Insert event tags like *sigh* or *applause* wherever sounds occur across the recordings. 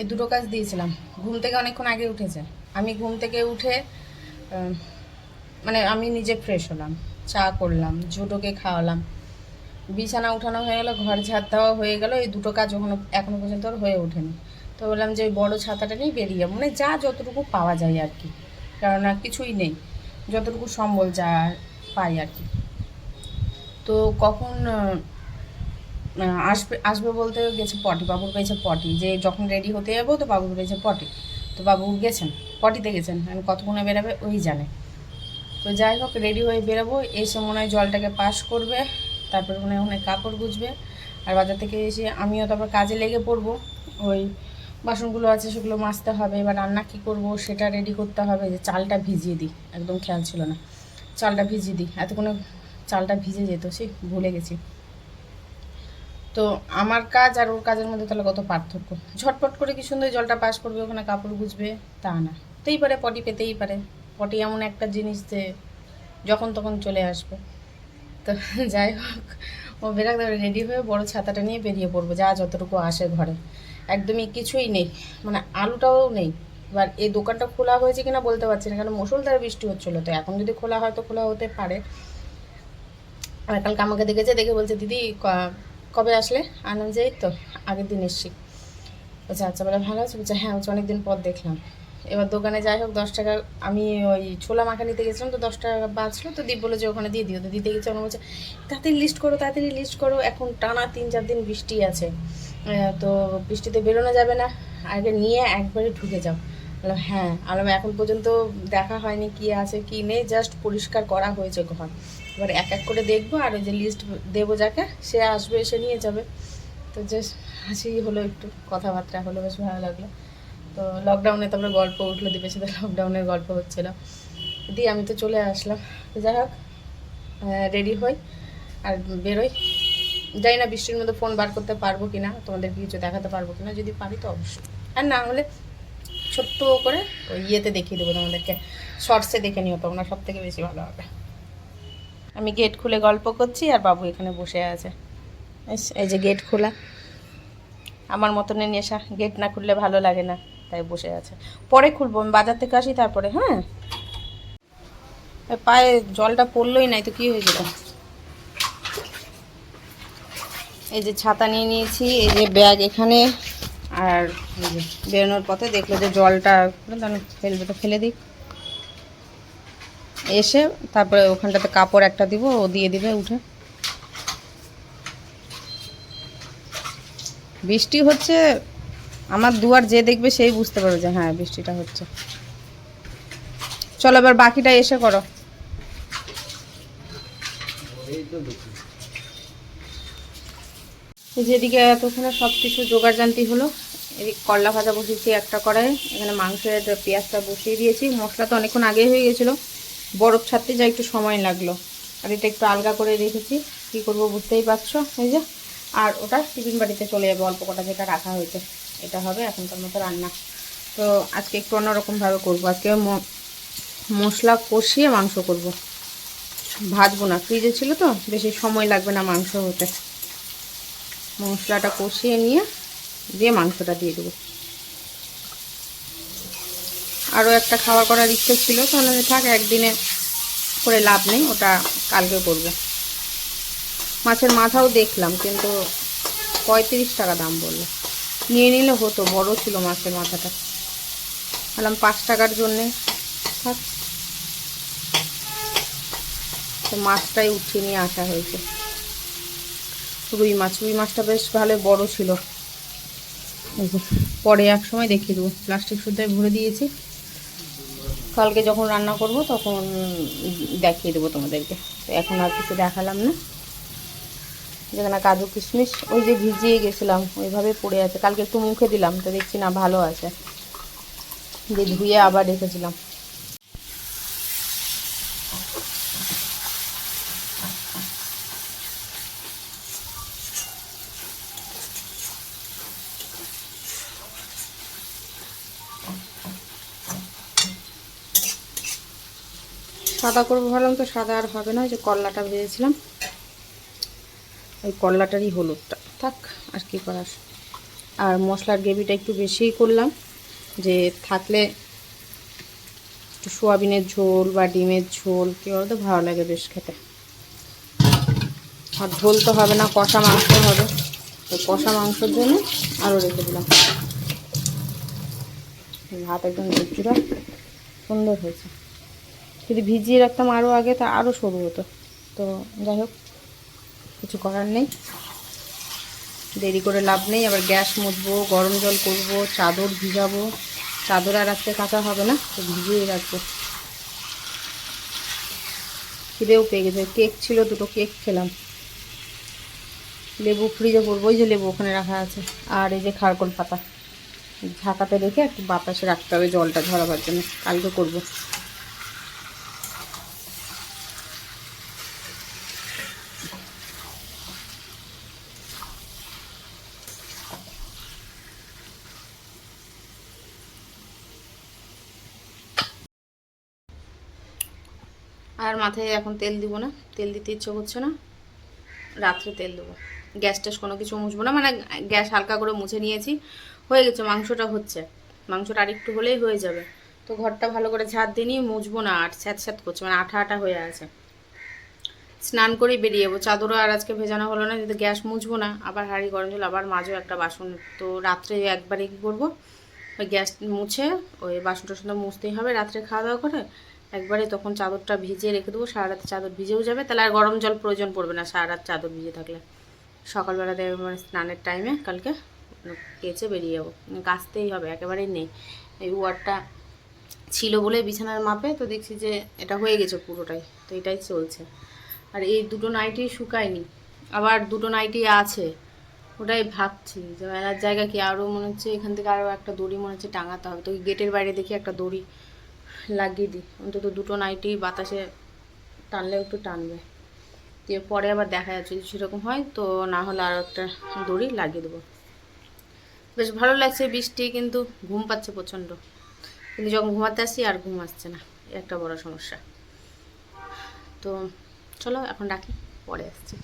এই দুটো কাজ দিয়েছিলাম। ঘুম থেকে অনেকক্ষণ আগে উঠেছে। আমি ঘুম থেকে উঠে মানে আমি নিজে ফ্রেশ হলাম। চা করলাম, ঝুটোকে খাওয়ালাম। বিছানা উঠানো হয়ে গেলো, ঘর ঝাড় দেওয়া হয়ে গেল। এই দুটো কাজ ওখানে এখনও পর্যন্ত হয়ে ওঠেনি। তো বললাম যে ওই বড়ো ছাতাটা নিয়ে বেরিয়ে মানে যা যতটুকু পাওয়া যায় আর কি। কেননা কিছুই নেই। যতটুকু সম্বল যা পাই আর কি। তো কখন আসবে আসবে বলতে গেছে পটি, বাবুর পেয়েছে পটি, যে যখন রেডি হতে যাব তো বাবুর পেয়েছে পটি। তো বাবু গেছেন, পটিতে গেছেন আমি কতক্ষণে বেরাবে ওই জানে। তো যাই হোক রেডি হয়ে বেরোবো, এসে মনে হয় জলটাকে পাস করবে, তারপরে মনে হয় ওখানে কাপড় গুছবে আর বাজার থেকে এসে আমিও তারপর কাজে লেগে পড়ব। ওই বাসনগুলো আছে, সেগুলো মাজতে হবে, এবার রান্না কী করব সেটা রেডি করতে হবে, যে চালটা ভিজিয়ে দিই, একদম খেয়াল ছিল না। চালটা ভিজিয়ে দিই, এতক্ষণে চালটা ভিজে যেত সে ভুলে গেছি। তো আমার কাজ আর ওর কাজের মধ্যে তাহলে কত পার্থক্য? ঝটপট করে কি সুন্দর জলটা পাস করবে, ওখানে কাপড় গুছবে তা না। হতেই পারে, পটি পেতেই পারে। পটি এমন একটা জিনিস যে যখন তখন চলে আসবে। তো *laughs* যাই হোক, ও বেরাক রেডি হয়ে বড় ছাতাটা নিয়ে বেরিয়ে পড়ব, যা যতটুকু আসে ঘরে। একদমই কিছুই নেই মানে আলুটাও নেই। এবার এই দোকানটা খোলা হয়েছে কিনা বলতে পারছি না, কারণ মুসলধারে বৃষ্টি হচ্ছিল, তো এখন যদি খোলা হয় তো খোলা হতে পারে। আর কালকে আমাকে দেখেছে, দেখে বলছে, দিদি কবে আসলে? আনন্দ যাই তো, আগের দিন এসছি। বলছে আচ্ছা বলে ভালো আছে? বলছে হ্যাঁ অনেকদিন পর দেখলাম। এবার দোকানে যাই হোক, দশ টাকা, আমি ওই ছোলা মাখা নিতে গেছিলাম, তো দশ টাকা বাঁচলো, তো দীপ বলে যে, ওখানে দিয়ে দিও। তো দিতে গেছে ওখানে বলছে, তাড়াতাড়ি লিস্ট করো, তাড়াতাড়ি লিস্ট করো, এখন টানা তিন, চার দিন বৃষ্টি আছে। তো বৃষ্টিতে বেরোনো যাবে না, আগে নিয়ে একবারে ঢুকে যাও। বললাম হ্যাঁ। আলাম এখন পর্যন্ত দেখা হয়নি, কি আছে, কি নেই জাস্ট পরিষ্কার করা হয়েছে ঘর। এবার এক এক করে দেখব, আর ওই যে লিস্ট দেবো যাকে, সে আসবে, এসে নিয়ে যাবে। তো যে হাসি হলো একটু, কথাবার্তা হলো, বেশ ভালো লাগল। তো লকডাউনে তারপরে গল্প উঠল দ্বীপের সাথে লকডাউনের গল্প হচ্ছিল। দিয়ে আমি তো চলে আসলাম। তো যাই হোক রেডি হই, আর বেরোই। জানি না বৃষ্টির মধ্যে ফোন বার করতে পারব কি না তোমাদেরকে কিছু দেখাতে পারব কি না যদি পারি তো অবশ্যই। আর না হলে ছোট্ট করে ওই ইয়েতে দেখিয়ে দেবো তোমাদেরকে শর্টসে দেখে নিও তোমরা সব থেকে বেশি ভালো হবে। আমি গেট খুলে গল্প করছি আর বাবু এখানে বসে আছে। এই যে গেট খোলা। আমার মতনের নেশা, গেট না খুললে ভালো লাগে না, তাই বসে আছে। পরে খুলবো, আমি বাজার থেকে আসি তারপরে হ্যাঁ? পায়ে জলটা পড়লোই নাই তো কি হয়ে যেত এই যে ছাতা নিয়ে নিয়েছি, এই যে ব্যাগ এখানে, আর বেরোনোর পথে দেখল যে জলটা ফেলবে তো, ফেলে দিই। এসে তারপরে ওখানটাতে কাপড় একটা দিব, ও দিয়ে দিবে উঠে। বৃষ্টি হচ্ছে, আমার দুয়ার যে দেখবে সেই বুঝতে পারবে যে হ্যাঁ বৃষ্টিটা হচ্ছে। চলো এবার বাকিটা এসে করো। যেদিকে এতক্ষণে সব কিছু জোগাড় জানতি হলো, এদিকে করলা ভাজা বসিয়েছি একটা কড়াই এখানে মাংসের পেঁয়াজটা বসিয়ে দিয়েছি। মশলা তো অনেকক্ষণ আগে হয়ে গেছিল। বরফ ছাড়তে যা একটু সময় লাগল। আর এটা একটু আলগা করে রেখেছি। কী করব বুঝতেই পারছ? এই যে, আর ওটা টিফিন বাড়িতে চলে যাবে, অল্প কটা যেটা রাখা হয়েছে। এটা হবে এখনকার মতো রান্না। তো আজকে একটু অন্যরকমভাবে করব। আজকে মশলা কষিয়ে মাংস করব। ভাজবো না, ফ্রিজে ছিল তো, বেশি সময় লাগবে না মাংস হতে। মশলাটা কষিয়ে নিয়ে, দিয়ে মাংসটা দিয়ে দেবো। আরও একটা খাওয়া করার ইচ্ছে ছিল, তাহলে থাক, একদিনে করে লাভ নেই, ওটা কালকে করব। মাছের মাথাও দেখলাম, কিন্তু পঁয়ত্রিশ টাকা দাম বলল। নিয়ে নিলে হতো, বড় ছিল মাছের মাথাটা। বললাম, পাঁচ টাকার জন্যে, থাক। তো মাছটাই উঠিয়ে নিয়ে আসা হয়েছে। রুই মাছ, রুই মাছটা বেশ ভালো, বড় ছিল। পরে এক সময় দেখিয়ে দেবো। প্লাস্টিক শুদ্ধে ভরে দিয়েছি। কালকে যখন রান্না করব তখন দেখিয়ে দেবো তোমাদেরকে। তো এখন আর কিছু দেখালাম না। যেখানে কাজু কিশমিশ, ওই যে ভিজিয়ে গেছিলাম, ওইভাবে পড়ে আছে। কালকে একটু মুখে দিলাম, তো দেখছি না ভালো আছে। যে ধুয়ে আবার রেখেছিলাম। সাদা করব ভাবলাম, তো সাদা আর হবে না যে করলাটা ভেজেছিলাম। ওই করলাটারই হলুদটা। থাক, আর কি করার। আর মশলার গ্রেভিটা একটু বেশিই করলাম, যে থাকলে একটু সোয়াবিনের ঝোল বা ডিমের ঝোল, কী বলতো, ভালো লাগে বেশ খেতে। আর ঝোল তো হবে না, কষা মাংস হবে। তো কষা মাংসের জন্য আরও রেখে দিলাম। ভাত একদম সুন্দর হয়েছে। যদি ভিজিয়ে রাখতাম আরও আগে, তা আরও সরু হতো। তো যাই হোক, কিছু করার নেই। দেরি করে লাভ নেই, আবার গ্যাস মুছবো, গরম জল করব, চাদর ভিজাবো। চাদর আর আজকে কাঁচা হবে না, তো ভিজিয়ে রাখব। খিদেও পেয়ে গেছে, কেক ছিল, দুটো কেক খেলাম। লেবু ফ্রিজে পড়ব ওই যে লেবু ওখানে রাখা আছে। আর এই যে খারকোল পাতা। ঝাঁকাতে রেখে একটু বাতাসে রাখতে হবে জলটা ঝরাবার জন্য, কালকে করব। আর মাথায় এখন তেল দিব না। তেল দিতে ইচ্ছে করছে না। রাত্রে তেল দেবো। গ্যাস ট্যাস কোনো কিছু মুছবো না। মানে গ্যাস হালকা করে মুছে নিয়েছি। হয়ে গেছে, মাংসটা হচ্ছে। মাংসটা আরেকটু হলেই হয়ে যাবে। তো ঘরটা ভালো করে ঝাড় দিয়ে মুছবো না আর স্যাঁত স্যাঁত করছে। মানে আঠা আঠা হয়ে আছে। স্নান করেই বেরিয়ে যাব। চাদরও আর আজকে ভেজানো হলো না যদি গ্যাস মুছবো না। আবার হাঁড়ি গরম জল আবার মাজো একটা বাসন। তো রাত্রে একবারে কী করব? ওই গ্যাস মুছে ওই বাসন টাসনটা মুছতেই হবে রাত্রে খাওয়া দাওয়া করে। একবারে তখন চাদরটা ভিজিয়ে রেখে দেবো সারা রাত চাদর ভিজেও যাবে। তাহলে আর গরম জল প্রয়োজন পড়বে না সারা রাত চাদর ভিজে থাকলে। সকালবেলা দেবে মানে স্নানের টাইমে কালকে কেচে বেরিয়ে যাব। কাচতেই হবে, একেবারেই নেই। এই ওয়ারটা ছিল বলে বিছানার মাপে তো দেখছি যে এটা হয়ে গেছে পুরোটাই, তো এটাই চলছে। আর এই দুটো নাইটি শুকায়নি, আবার দুটো নাইটি আছে। ওটাই ভাবছি যে মেলার জায়গা কি আরও মনে হচ্ছে, এখান থেকে আরও একটা দড়ি মনে হচ্ছে টাঙাতে হবে। তো গেটের বাইরে দেখি একটা দড়ি লাগিয়ে দিই। অন্তত দুটো নাইটি বাতাসে টানলেও একটু টানবে। দিয়ে পরে আবার দেখা যাচ্ছে যদি সেরকম হয়, তো না হলে আরও একটা দড়ি লাগিয়ে দেবো। বেশ ভালো লাগছে বৃষ্টি, কিন্তু ঘুম পাচ্ছে প্রচণ্ড। কিন্তু যখন ঘুমাতে আসি আর ঘুম আসছে না একটা বড় সমস্যা। তো চলো এখন রাখি, পরে আসছি।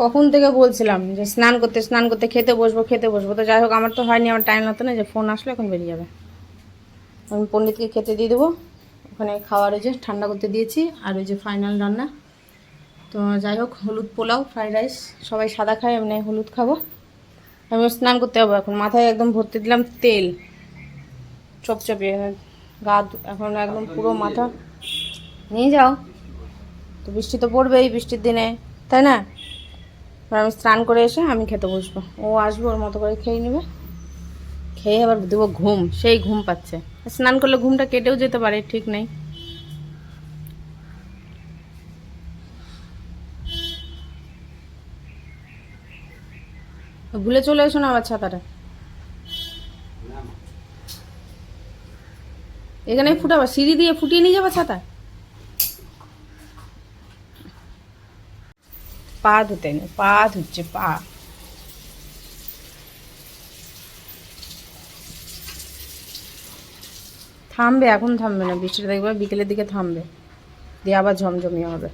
কখন থেকে বলছিলাম যে স্নান করতে স্নান করতে খেতে বসবো খেতে বসবো। তো যাই হোক, আমার তো হয়নি, আমার টাইম হতো না, যে ফোন আসলো এখন বেরিয়ে যাবে। আমি পণ্ডিতকে খেতে দিয়ে দেবো। ওখানে খাওয়ার ওই যে ঠান্ডা করতে দিয়েছি, আর ওই যে ফাইনাল রান্না। তো যাই হোক, হলুদ পোলাও ফ্রাইড রাইস সবাই সাদা খায় এমনি হলুদ খাব। আমি স্নান করতে যাব এখন। মাথায় একদম ভর্তি দিলাম তেল। চপচপে, গা এখন একদম পুরো মাথা। নিয়ে যাও। তো বৃষ্টি তো পড়বেই বৃষ্টির দিনে, তাই না? এবার আমি স্নান করে এসে আমি খেতে বসবো। ও আসব, ওর মতো করে খেয়ে নেবে। খেয়ে আবার দেবো ঘুম, সেই ঘুম পাচ্ছে। স্নান করলে ঘুমটা কেটেও যেতে পারে, ঠিক নেই। ভুলে চলে এসো না আবার ছাতাটা। এখানে ফুটাবা, সিঁড়ি দিয়ে ফুটিয়ে নিয়ে যাবা ছাতা? পা ধুতে নেই পা ধুচ্ছে পা থামবে, এখন থামবে না, বৃষ্টিটা দেখবে, বিকেলের দিকে থামবে। দিয়ে আবার ঝমঝমিয়ে হবে।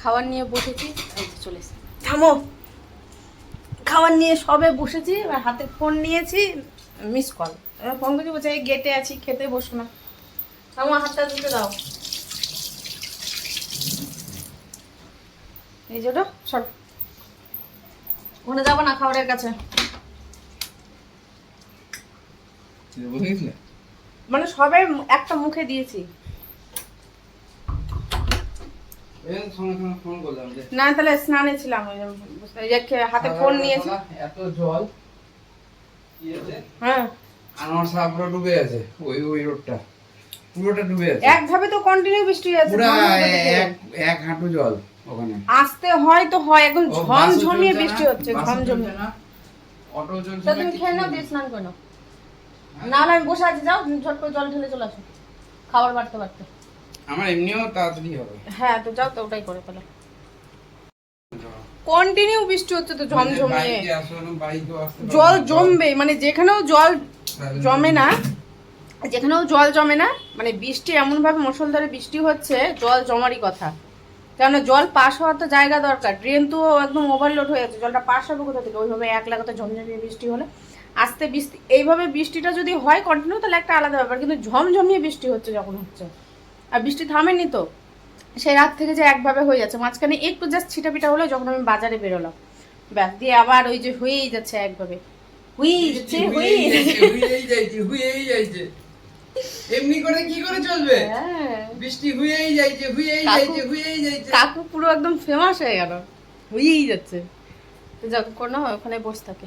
খাবার নিয়ে বসেছি চলে। থামো। খাবার নিয়ে সবে বসেছি, এবার হাতে ফোন নিয়েছি মিস কল ফোন করছি, বলছে গেটে আছি, খেতে বসো না। আমার হাতটা ধুতে দাও এই যে ওটা সর। ওখানে যাব না খাবারের কাছে। মানে সবে একটা মুখে দিয়েছি। না তাহলে স্নানে ছিলাম হাতে ফোন নিয়েছি। এত জল। হ্যাঁ। আনোয়ার সাহা পুরো ডুবে আছে ওই ওই রোডটা পুরোটা ডুবে আছে। এক ধাপে তো কন্টিনিউ বৃষ্টি আছে পুরা। এক এক হাঁটু জল ওখানে। আসতে হয় তো হয় একদম ও, বাসও ঝমঝমিয়ে বৃষ্টি হচ্ছে বাসও ঝমঝমিয়ে অটো চলছে তো তুমি খেয়ে নাও। দিয়ে স্নান করে নাও। না আমি বসে আছি যাও ঝট করে জল ঢেলে চলে আসো। খাবার বাড়তে বাড়তে। আমার এমনিও তাড়াতাড়ি হবে। হ্যাঁ তো যাও তো ওটাই করে তাহলে কন্টিনিউ বৃষ্টি হচ্ছে তো ঝমঝমিয়ে আসতে পারবে জল জমবে মানে যেখানেও জল জমে না যেখানেও জল জমে না মানে বৃষ্টি এমনভাবে মুষলধারে বৃষ্টি হচ্ছে জল জমারই কথা। কেন জল পাস হওয়ার তো জায়গা দরকার। ড্রেন তো একদম ওভারলোড হয়ে যাচ্ছে জলটা পাস হবে কোথা থেকে? ওইভাবে এক লাগাতে ঝমঝমিয়ে বৃষ্টি হলে আস্তে বৃষ্টি এইভাবে বৃষ্টিটা যদি হয় কন্টিনিউ তাহলে একটা আলাদা ব্যাপার। কিন্তু ঝমঝমিয়ে বৃষ্টি হচ্ছে যখন হচ্ছে। আর বৃষ্টি থামেনি তো। সেই রাত থেকে যে একভাবে হয়ে যাচ্ছে। মাঝখানে একটু জাস্ট ছিটাপিটা হলো যখন আমি বাজারে বেরোলাম। ব্যাস দিয়ে আবার ওই যে হয়েই যাচ্ছে একভাবে। হুই যাচ্ছে হুই যাইছে, হুইয়েই যাইছে, হুইয়েই যাইছে। এমনি করে কি করে চলবে? হ্যাঁ। বৃষ্টি হুইয়েই যাইছে হুইয়েই যাইছে হুইয়েই যাইছে। কাকু পুরো একদম ফেমাস হয়ে গেল। হয়েই যাচ্ছে। যখন যতক্ষণ না ওখানে বসে থাকে।